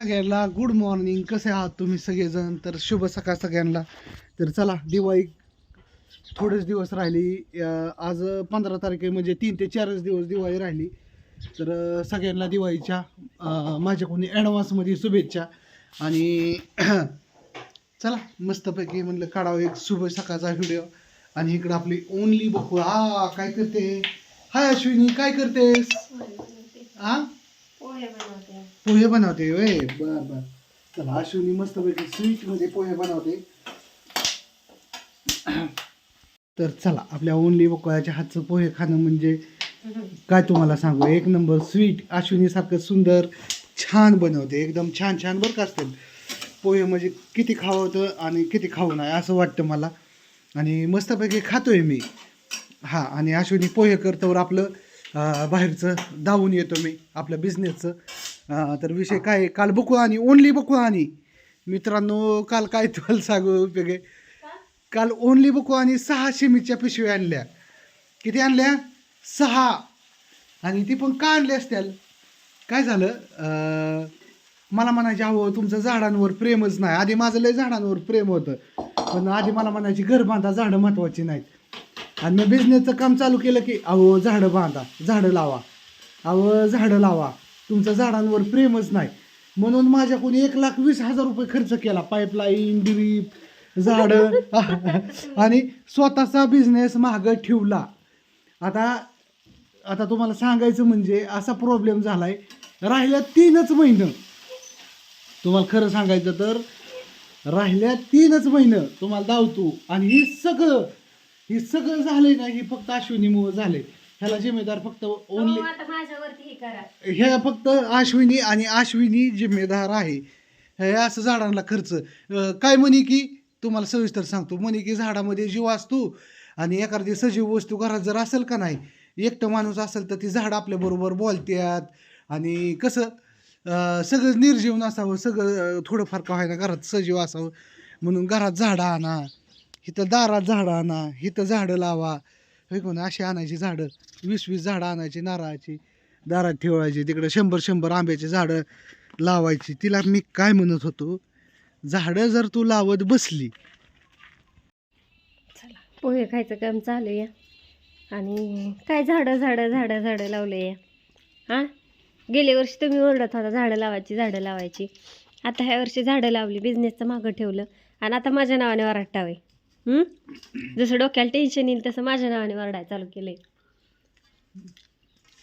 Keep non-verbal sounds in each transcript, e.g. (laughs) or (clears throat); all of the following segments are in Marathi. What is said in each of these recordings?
सगळ्यांना गुड मॉर्निंग कसे आहात तुम्ही सगळेजण? तर शुभ सकाळ सगळ्यांना. तर चला दिवाळी थोडेच दिवस राहिली. आज पंधरा तारीख म्हणजे तीन ते चारच दिवस दिवाळी राहिली. तर सगळ्यांना दिवाळीच्या माझ्याकडून ॲडव्हान्समध्ये शुभेच्छा. आणि (clears throat) चला मस्तपैकी म्हणलं काढावं एक शुभ सकाळचा व्हिडिओ आणि इकडं आपली ओनली बघू आ काय करते? हाय अश्विनी काय करतेस? आ? पोहे बनवते. होय बर बर. चला अश्विनी मस्तपैकी स्वीटमध्ये पोहे बनवते. तर चला आपल्या ओनली वकोळ्याच्या हातचं पोहे खाणं म्हणजे काय तुम्हाला सांगू? एक नंबर स्वीट अश्विनी सारखं सुंदर छान बनवते. एकदम छान छान बरं का असतील? पोहे म्हणजे किती खावं आणि किती खाऊ नाही असं वाटतं मला. आणि मस्तपैकी खातोय मी. हां आणि अश्विनी पोहे करतोवर आपलं बाहेरचं धावून येतो मी आपल्या बिझनेसचं तर विषय काय काल बकुळा आणि ओनली बकुळा आणि मित्रांनो काल काय तुम्हाला सांगू उपयोग? आहे काल ओनली बकुळा आणि सहा शिमीच्या पिशव्या आणल्या. किती आणल्या? सहा. आणि ती पण का आणली असतील काय झालं? मला म्हणायचे अहो तुमचं झाडांवर प्रेमच नाही. आधी माझं लय झाडांवर प्रेम होतं. पण आधी मला म्हणायची घर बांधा झाडं महत्वाची नाहीत. आणि मी बिझनेसचं काम चालू केलं की अहो झाडं बांधा झाडं लावा. अहो झाडं लावा. तुमचं झाडांवर प्रेमच नाही. म्हणून माझ्याकडून एक लाख वीस हजार रुपये खर्च केला. पाईपलाईन ड्रीप झाडं. (laughs) आणि स्वतःचा बिझनेस मागं ठेवला. आता आता तुम्हाला सांगायचं म्हणजे असा प्रॉब्लेम झालाय. राहिल्या तीनच महिनं. तुम्हाला खरं सांगायचं तर राहिल्या तीनच महिनं. तुम्हाला धावतो. आणि ही सगळं ही सगळं झालंय ना ही फक्त अश्विनीमुळे झालंय. ह्याला जिम्मेदार फक्त ओनली हो, आता माझ्यावरती हे करा. फक्त अश्विनी आणि अश्विनी जिम्मेदार आहे. हे असं झाडांना खर्च. अं, काय म्हणे की तुम्हाला सविस्तर सांगतो. म्हणे की झाडामध्ये जीव असतो आणि एखादी सजीव वस्तू घरात जर असेल का नाही एकटं माणूस असेल तर ती झाड आपल्याबरोबर बोलतात आणि कसं अं, सगळं निर्जीव नसावं सगळं अं, थोडंफार का व्हायना घरात सजीव असावं म्हणून घरात झाडं आणा. इथं दारात झाडं आणा इथं झाडं लावा. हे कोण अशी आणायची झाडं. वीस वीस झाडं आणायची नारळाची. दारात ठेवायची तिकडं शंभर शंभर आंब्याची झाडं लावायची. तिला मी काय म्हणत होतो? झाडं जर तू लावत बसली. चला. पोहे खायचं काम चालू आहे. आणि काय झाडं झाडं झाडं झाडं लावले या हां? गेल्या वर्षी तुम्ही ओरडत होता झाडं लावायची झाडं लावायची. आता ह्या वर्षी झाडं लावली बिझनेसचं मागं ठेवलं. आणि आता माझ्या नावाने वराटावे जसं डोक्याला टेन्शन येईल तसं माझ्या नावाने वरडायला चालू केलंय.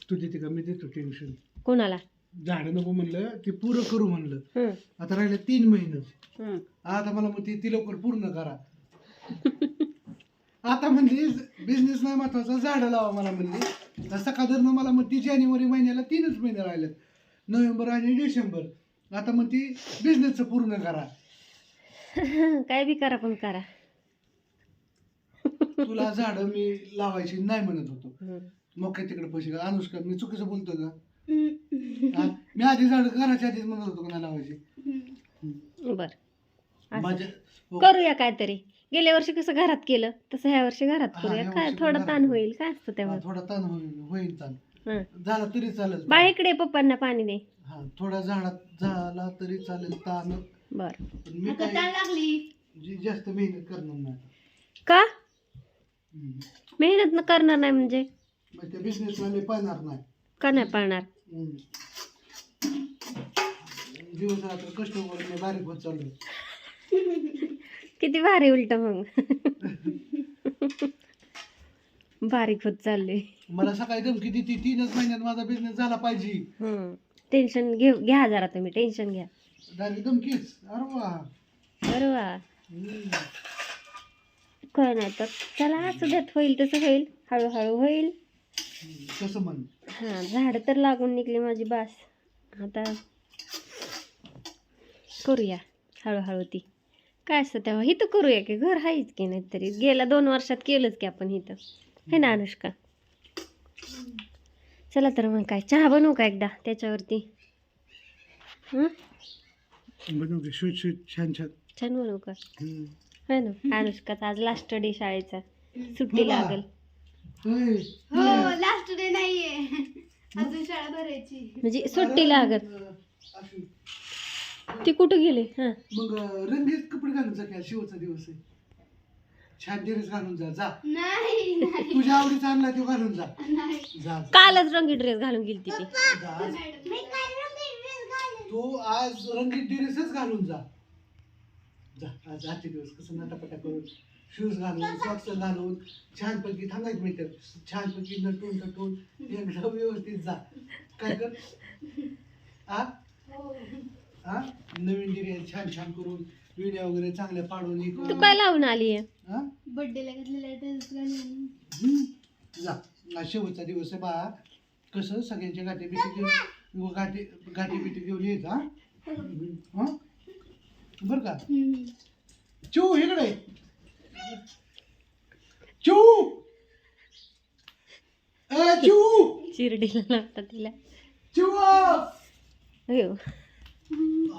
तू देते का मी देतो टेन्शन कोणाला? झाडं नको म्हणलं ते पुरं करू म्हणलं. हं, आता राहिलं तीन महिनं. हं. आता मला म्हणते ती लवकर पूर्ण करा. आता म्हणली बिझनेस नाही महत्त्वाचा झाडं लावा मला म्हणली. तर सकाळधरनं मला म्हणते जानेवारी महिन्याला तीनच महिने राहिलेत. नोव्हेंबर आणि डिसेंबर. आता म्हणते बिझनेसचं पूर्ण करा. (laughs) काय बी करा पण करा. तुला झाडं मी लावायची नाही म्हणत होतो. मग काय तिकडे पैसे का अनुष्का मी चुकीचं बोलतो का हा? मी आधी झाड घराच्या आधीच म्हणत होतो का नाही लावायची बर. माझ्या हो. करूया काहीतरी. गेल्या वर्षी कसं घरात केलं तसं ह्या वर्षी घरात हा, करूया. ह्या काय वर्षी थोडा घरात ताण करू. होईल काय असतं हा, तेव्हा? थोडा ताण होईल होईल ताण. हं. झाला तरी चालेल. बाळ इकडे पप्पांना पाणी दे. हा थोडा झाडात झाला तरी चालेल ताण. बर. पण मी काय जी जास्त मेहनत करणार नाही. का. मेहनत न करणार नाही म्हणजे. मग पाहणार नाही. का नाही पाळणार? हम्म. दिवस रात्र कष्ट करून मी बारीक होत चालू किती भारी उलट मग. बारीक होत चालले मला सकाळी धमकी देते तीनच महिन्यात माझा बिझनेस झाला पाहिजे. टेन्शन घेऊ घ्या जरा तुम्ही टेन्शन घ्या. डायरेक्ट धमकीच. अरे वा. बरोबर हम्म. काय नाही तर चला असू द्यात होईल तसं होईल. हळूहळू होईल. म्हण. हां झाडं तर लागून निघली माझी बास. आता करूया हळूहळू ती. काय असतं तेव्हा? इथं करूया की? घर आहेच की नाही तरी. गेल्या दोन वर्षात केलंच की आपण इथं. हे ना अनुष्का? चला तर मग काय? चहा बनवू का एकदा त्याच्यावरती? हं? बनवू की? छान छान. छान बनवू का? हम्म. है ना? अनुष्काचा. आज लास्ट डे शाळेचा. सुट्टी. लागेल. होय. हो लास्ट डे नाहीये. अजून शाळा भरायची. म्हणजे सुट्टी लागत अं, अश्विन, ती कुठं गेले? हा. मग अं, रंगीत कपडे घालून जा काय शेवटचा दिवस आहे. छान ड्रेस घालून जा. जा. नाही नाही. तुझ्या आवडीचा आणला तो घालून जा. नाही. जा जा. कालच रंगी ड्रेस घालून गेली ती. जा. आज. मी काय रंगीत ड्रेस घालून तू आज रंगीत ड्रेसच घालून जा. आज आजचे दिवस कसं नटापटा करून शूज घालून सॉक्स घालून छानपैकी थांबा एक मिनिट छानपैकी नटून नटून एकदम व्यवस्थित जा. काय कर? आ? हा. नवीन डिझाईन छान छान करून विड्या वगैरे चांगल्या पाडून हे तू करून काय लावून आली हा? बर्थडेला घातलेला ड्रेस घालून हम्म. जा. आज शेवटचा दिवस आहे बा. कसं? सगळ्यांच्या गाठी बिटी घेऊन गाठी गाठी बिटी घेऊन येत हा. हा? बरं का. चू इकडे. चू. ए चू. चिरडीला लागता तिला. चू अयो.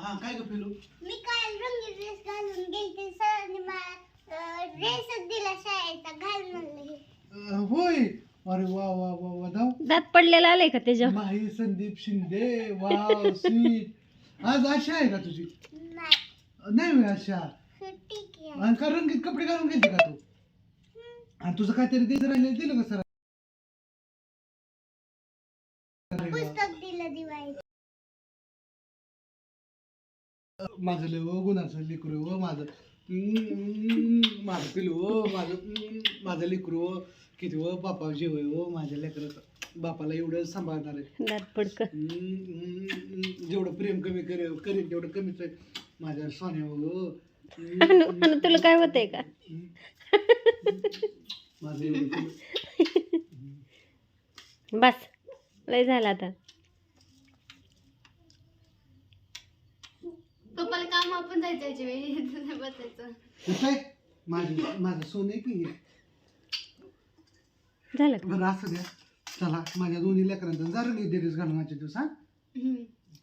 हा काय ग पिलू? मी काल रंगीत ड्रेस घालून गेलते सरांनी मला ड्रेसच दिला शाळेचा घाल म्हणले अं, होय. अरे वा वा वा वा धाव दात पडलेला आलाय का त्याच्या माही संदीप शिंदे वाव स्वीट आज आशा आहे का तुझी? नाही. नाही होय की आणि का रंगीत कपडे घालून गेलते का तू? आणि तुझं काहीतरी द्यायचं राहिलं दिलं का सर पुस्तक दिलं दिवाळी माझं लय व गुणाचं लेकरू व माझं. हम्म, माझं पिलू माझं हम्म, माझं लेकरू किती व बापा जेवय व माझ्या लेकराचं. बापाला एवढं सांभाळणार आहे. दात पडक हम्म, हम्म, हम्म, जेवढं प्रेम कमी करे करेन तेवढं कमीच आहे. माझ्या सोन्या व आणि तुला काय होतंय का. बस लय झालं आता. पप्पाला काम आपण जायचं याच्या वेळी बसायचं. माझी माझं सोनं आहे की. झालं का? बरं असं द्या. चला माझ्या दोन्ही लेकरांचा जरा डेरीज घालून आजच्या दिवस हा.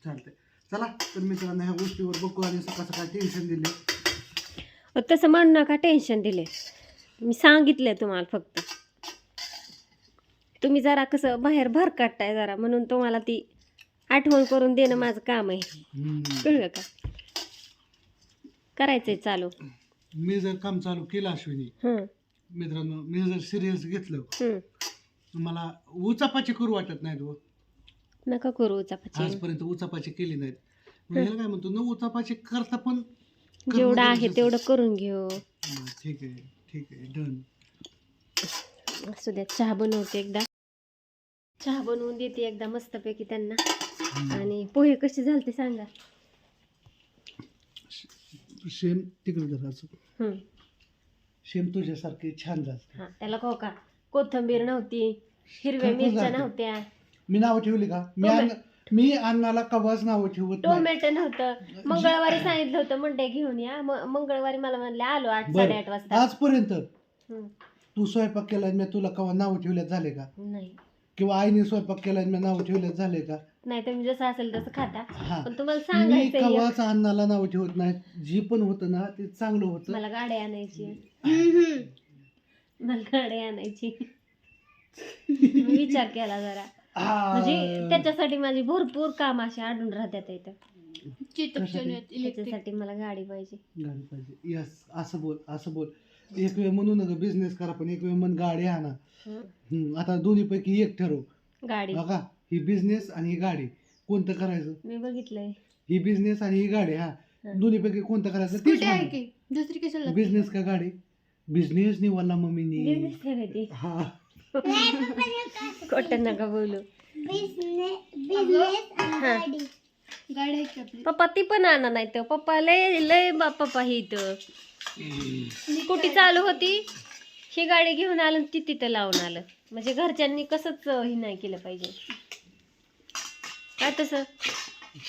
चालतंय. चला तर मित्रांनो ह्या गोष्टीवर बघू आणि सकाळ सकाळ टेन्शन दिले. अहो, तसं म्हणू नका टेन्शन दिले. मी सांगितलंय तुम्हाला फक्त. तुम्ही जरा कसं बाहेर भर काढताय जरा म्हणून तुम्हाला ती आठवण करून देणं माझं काम आहे. हम्म. कळलं का? करायचंय चालू. मी जर काम चालू केलं अश्विनी हं. मित्रांनो मी जर सिरियस घेतलं हं. मला उचापाची करू वाटत नाहीत हो. नका करू चपाती आजपर्यंत उचापाची केली नाहीत. मग ह्याला काय म्हणतो? न उचापाची करता पण करणं जेवढं आहे गरजेचं तेवढं करून घेऊ. हं, ठीक आहे ठीक आहे डन. असू द्या चहा बनवते एकदा. चहा बनवून देते एकदा मस्तपैकी त्यांना. आणि पोहे कसे झालते सांगा. शेम तिकडे जरा असं. हं. शेम तुझ्यासारखे छान झालं हा त्याला को का? कोथंबीर नव्हती हिरव्या मिरच्या झालतं. नव्हत्या. मी नावं ठेवली का? मी मी अन्नाला कवाच नावं ठेवत नाही. टोमॅटो नव्हतं मंगळवारी सांगितलं होतं मंडे घेऊन या. म- मंगळवारी मला म्हणले आलो आठ बरं. साडेआठ वाजता. आजपर्यंत हं. तू स्वयंपाक केला मी तुला कवा नावं ठेवल्यात झाले का? नाही. किंवा आईने स्वयंपाक केला मी नावं ठेवल्यात झाले का? नाही तुम्ही जसं असेल तसं खाता. हा. पण तुम्हाला मी सांगायचं कवाच अन्नाला नावं ठेवत नाही. जी पण होतं ना ते चांगलं होतं. मला गाडी आणायची. मला गाडी आणायची. मी विचार केला जरा. म्हणजे त्याच्यासाठी माझी भरपूर काम अशी अडून राहतात इथं. त्याच्यासाठी मला गाडी पाहिजे. गाडी पाहिजे. यस असं बोल असं बोल. एक वेळ म्हणू नका बिझनेस करा पण एक वेळ म्हण गाडी आणा. हं. हम्म, आता दोन्ही पैकी एक ठरव. गाडी. बघा ही बिझनेस आणि ही गाडी. कोणतं करायचं? मी बघितलंय. ही बिझनेस आणि ही गाडी हा. हं. दोन्ही पैकी कोणतं करायचं? स्कूटी आहे की? दुसरी कशाला बिझनेस का गाडी? बिझनेस निवडला मम्मीनी. बिझनेस करायची हा. खोटं नका बोलू. हा. पप्पा ती पण आणा नाही तर. पप्पा लय लय बा पप्पा ही इथं. स्कूटी चालू होती? ही गाडी घेऊन आलं आणि ती तिथं लावून आलं. म्हणजे घरच्यांनी कसंच हे नाही केलं पाहिजे. काय तसं?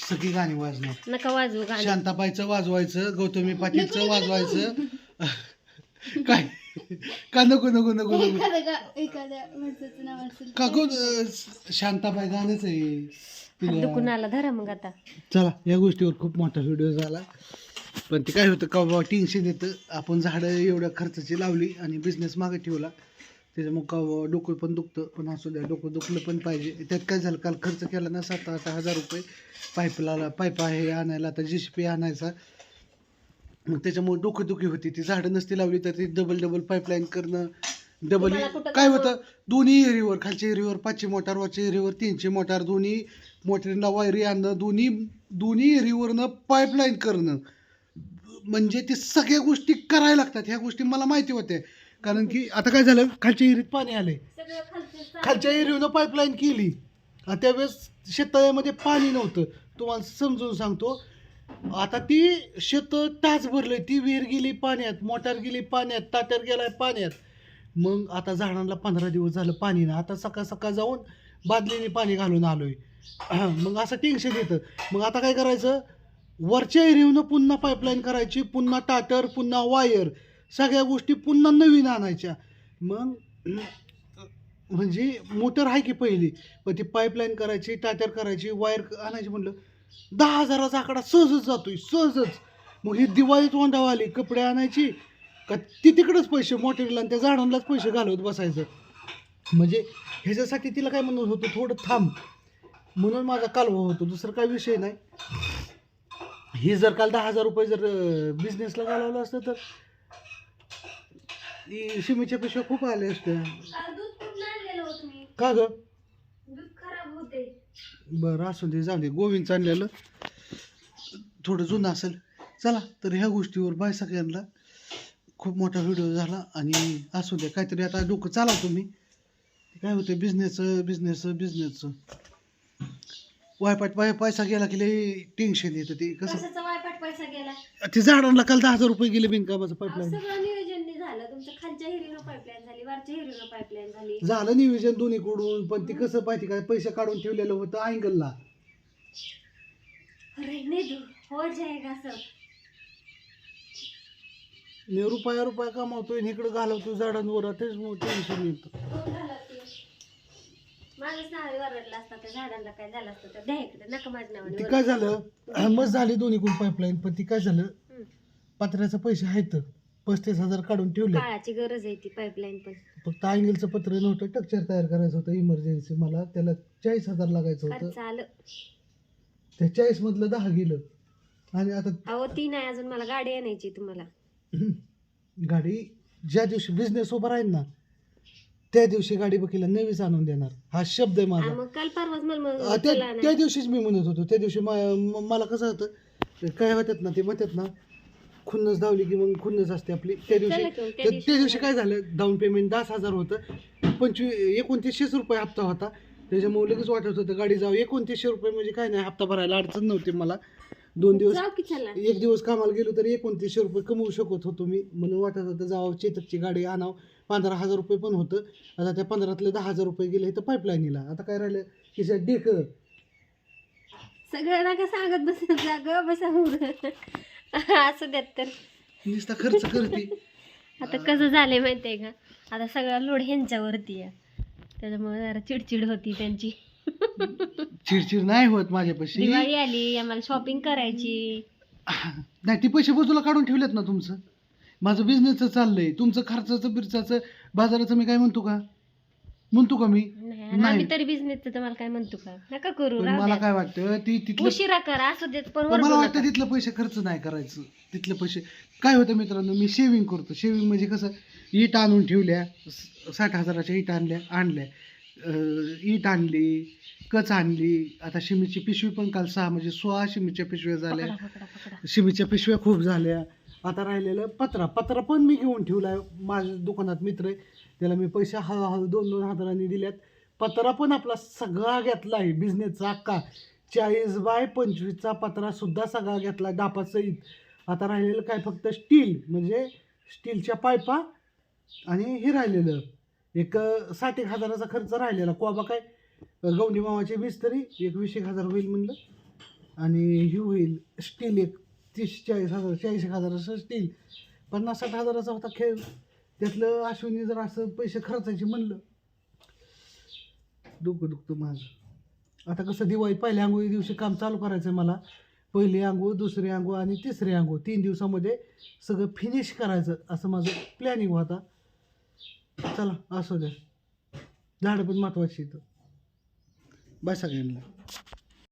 सगळी गाणी वाजणार. नका वाजवू गाणं. शांताबाईचं वाजवायचं गौतमी पाटीलचं वाजवायचं. काय? का नको नको नको नको एखाद्या गा- एखाद्या माणसाचं नाव असेल का कोण अं, शांताबाई गाणंच आहे हात तिला- दुखून आला धरा मग आता चला या गोष्टीवर खूप मोठा व्हिडिओ झाला. पण ते काय होतं का बाबा टेन्शन येतं. आपण झाडं एवढ्या खर्चाची लावली आणि बिझनेस मागे ठेवला. त्याच्यामुळे का डोकं पण दुखतं पण असू द्या डोकं दुखलं पण पाहिजे. त्यात काय झालं काल खर्च केला ना सात आठ हजार रुपये. पाईपला पाईप आहे आणायला आता जी सी पी आणायचा. मग त्याच्यामुळे डोकेदुखी होती. ती झाडं नसती लावली तर ती डबल डबल पाईपलाईन करणं डबल तुम्हाला कुठं काय होतं? दोन्ही एरीवर खालच्या एरीवर पाचशे मोटार वरच्या एरीवर तीनशे मोटार दोन्ही मोटरीला वायरी आणणं दोन्ही दोन्ही एरीवरनं पाईपलाईन करणं. म्हणजे ते सगळ्या गोष्टी करायला लागतात. ह्या गोष्टी मला माहिती होत्या. कारण की आता काय झालं? खालच्या एरीत पाणी सगळं खालचं खालच्या एरियानं पाईपलाईन केली. आणि त्यावेळेस शेततळ्यामध्ये पाणी नव्हतं. तुम्हाला समजून सांगतो. आता ती शेत टाच भरलंय. ती विहीर गेली पाण्यात मोटार गेली पाण्यात ताटर गेलाय पाण्यात. मग आता झाडांना पंधरा दिवस झालं पाणी ना. आता सकाळ सकाळ जाऊन बादलीने पाणी घालून आलोय. (clears throat) मग असं टेन्शन येतं. मग आता काय करायचं? वरच्या एरियानं पुन्हा पाईपलाईन करायची पुन्हा टाटर पुन्हा वायर सगळ्या गोष्टी पुन्हा नवीन आणायच्या. मग (clears throat) म्हणजे मोटर आहे की पहिली? पण ती पाईपलाईन करायची टाटर करायची वायर आणायची म्हणलं. दहा हजाराचा आकडा सहजच जातोय सहजच. मग ही दिवाळी तोंडावर आली कपडे आणायची का ती तिकडंच पैसे मोटरीला आणि त्या झाडांनाच पैसे घालवत बसायचं. म्हणजे ह्याच्यासाठी तिला काय म्हणत होतं थोडं थांब. म्हणून माझा कालवा होतो दुसरं काय विषय नाही. हे जर काल दहा हजार रुपये जर बिझनेसला घालवलं असतं तर शिमीच्या पिशव्या खूप आल्या असत्या. हो का ग? दूध खराब होते बरं असू दे जाऊ दे गोविंद चाललेलं. थोडं जुनं असेल. चला तर ह्या गोष्टीवर बाय सगळ्यांना खूप मोठा व्हिडिओ झाला आणि असू दे काहीतरी आता डोकं चाला तुम्ही. काय होतं बिझनेसचं बिझनेसचं बिझनेसचं वायपाट पाय पैसा गेला की लई टेन्शन येतं ते. कसं? कशाचा वायपाट पैसा गेला? ते झाडांना काल दहा हजार रुपये गेले बिनकामाचं पाईपलाईन तुमच्या खालच्या हिरीनं पाईपलाईन झाली वरच्या हिरीनं पाईपलाईन झाली. झालं नियोजन दोन्हीकडून पण ते कसं पाहिजे काय पैसे काढून ठेवलेलं होतं अँगलला अरे हो मी रुपया रुपया कमावतोय आणि इकडं घालवतो झाडांवर तेच टेन्शन येतं. झालं ते? माझंच नाव वरडलं असतं त्या झाडांना काय झालं असतं तर द्या इकडे नका माझ्या नावाने ती वरडू. काय झालं? (clears throat) मस्त झाली दोन्हीकडून पाईपलाईन पण ती काय झालं? हम्म. पत्र्याचे पैसे आहेत. पस्तीस हजार काढून ठेवले काळाची गरज आहे ती पाईपलाईन पण. फक्त अँगलचं पत्र नव्हतं टक्चर तयार करायचं होतं इमर्जन्सी मला त्याला चाळीस हजार लागायचं होतं. खर्च आलं. त्या चाळीस मधलं दहा गेलं. आणि आता अहो ती नाही अजून मला गाडी आणायची तुम्हाला. (clears throat) गाडी ज्या दिवशी बिझनेस उभा राहील ना त्या दिवशी गाडी बकीला नवीच आणून देणार. हा शब्द आहे माझा. मग काल परवाच मला अं, म्हणलं, त्या चला त्या नाही. दिवशीच मी म्हणत होतो. त्या दिवशी मा- म- मला कसं होतं काय म्हणतात ना ते म्हणतात ना खुन्नस धावली की मग खुन्नस असते आपली. त्या दिवशी चला त्या त्या दिवशी त्या दिवशी काय झालं? डाऊन पेमेंट दहा हजार होतं. पंचवीस एकोणतीसशेच रुपये हप्ता होता. त्याच्यामुळे लगेच वाटत होतं गाडी जाऊ. एकोणतीसशे रुपये म्हणजे काय नाही हप्ता भरायला अडचण नव्हती मला. दोन दिवस जाऊ की चला. एक दिवस कामाला गेलो तरी एकोणतीसशे रुपये कमवू शकत होतो मी. म्हणून वाटत होतं जावं चेतकची गाडी आणावं. पंधरा हजार रुपये पण होतं. आता त्या पंधरातले दहा हजार रुपये गेले तर पाईपलाईनीला आता काय राहिलं? की डेक सगळं नका सांगत बस जाग बसा. (laughs) असं द्यात तर. नुसता खर्च करते. आता कसं झालंय माहितीये का? आता सगळा लोड ह्यांच्यावरती आहे. त्याच्यामुळे जरा चिडचिड होती त्यांची. चिडचिड नाही होत माझ्यापाशी. दिवाळी आली आम्हाला शॉपिंग करायची. नाही ती पैसे बाजूला काढून ठेवलेत ना तुमचं? माझं बिझनेसचं चाललंय. तुमचं खर्चाचं बिरचाचं बाजाराचं मी काय म्हणतो का? म्हणतो का मी नाही आणि नाही. आम्ही तरी बिझनेसचं तुम्हाला काय म्हणतो का नका करू पण राहू मला द्या. काय वाटतं ती तिथलं उशिरा करा असू देत पण पण मला वाटतं. तिथलं पैसे खर्च नाही करायचं तिथलं पैसे काय होतं मित्रांनो मी शेविंग करतो शेविंग म्हणजे कसं ईट आणून ठेवल्या स- साठ हजाराच्या ईट आणल्या आणल्या अं, ईट आणली कच आणली आता शिमीची पिशवी पण काल सहा म्हणजे सोळा शिमीच्या पिशव्या झाल्या. शिमीच्या पिशव्या खूप झाल्या आता राहिलेलं पत्रा. पत्रा पण मी घेऊन ठेवलाय. माझ्या दुकानात मित्र आहे. त्याला मी पैसे हळूहळू दोन दोन हजारांनी दिल्यात. पत्रा पण आपला सगळा घेतला आहे बिझनेसचा अक्का चाळीस बाय पंचवीसचा पत्रासुद्धा सगळा घेतला डापासहित आता राहिलेलं काय फक्त स्टील म्हणजे स्टीलच्या पायपा आणि हे राहिलेलं. एक साठ एक हजाराचा खर्च राहिलेला. कोबा काय? अं, गौंडी वीस तरी. एक वीस एक हजार होईल म्हणलं. आणि हे होईल स्टील एक. तीस चाळीस हजार चाळीस एक हजाराचं स्टील पन्नास साठ हजाराचा होता खेळ. त्यातलं अश्विनी जर असं पैसे खर्चायचे म्हणलं डोकं दुखतं माझं. आता कसं दिवाळी पहिल्या आंघोळी दिवशी काम चालू करायचं आहे मला. पहिली आंघोळ दुसरी आंघोळ आणि तिसरी आंघोळ. तीन दिवसामध्ये सगळं फिनिश करायचं असं माझं प्लॅनिंग होता चला असू द्या. झाडं पण महत्त्वाची इथं बाय सगळ्यांना.